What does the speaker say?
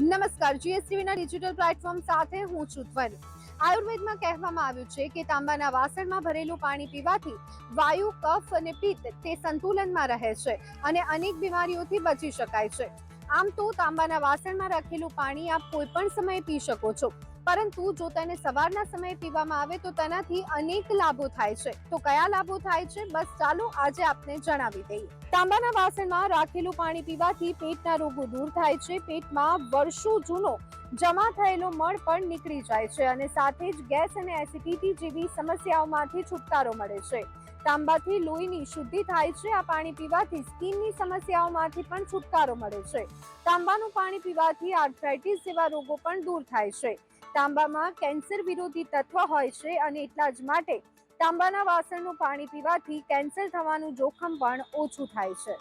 નમસ્કાર. જીએસટીવીના digital platform સાથે હું છું ધ્વનિ. આયુર્વેદમાં કહેવામાં આવ્યું છે કે તાંબાના વાસણમાં ભરેલું પાણી પીવાથી વાયુ, કફ અને પિત્ત તે સંતુલનમાં રહે છે અને અનેક બીમારીઓથી બચી શકાય છે. આમ તો તાંબાના વાસણમાં રાખેલું પાણી આપ કોઈ પણ સમયે પી શકો છો. પરંતુ જો તેને સવારના સમયે પીવામાં આવે તો તેનાથી અનેક લાભો થાય છે. તો કયા લાભો થાય છે? બસ ચાલો આજે આપને જણાવી દઈએ. તાંબાના વાસણમાં રાખેલું પાણી પીવાથી પેટના રોગો દૂર થાય છે. પેટમાં વર્ષો જૂનો જમા થયેલો મળ પણ નીકળી જાય છે અને સાથે જ ગેસ અને એસિડિટી જેવી સમસ્યાઓમાંથી છુટકારો મળે છે. તાંબાથી લોહીની શુદ્ધિ થાય છે. આ પાણી પીવાથી સ્કિનની સમસ્યાઓમાંથી પણ છુટકારો મળે છે. તાંબાનું પાણી પીવાથી આર્થરાઇટિસ જેવા રોગો પણ દૂર થાય છે. તાંબામાં કેન્સર વિરોધી તત્વ હોય છે અને એટલા જ માટે તાંબાના વાસણનું પાણી પીવાથી કેન્સર થવાનું જોખમ પણ ઓછું થાય છે.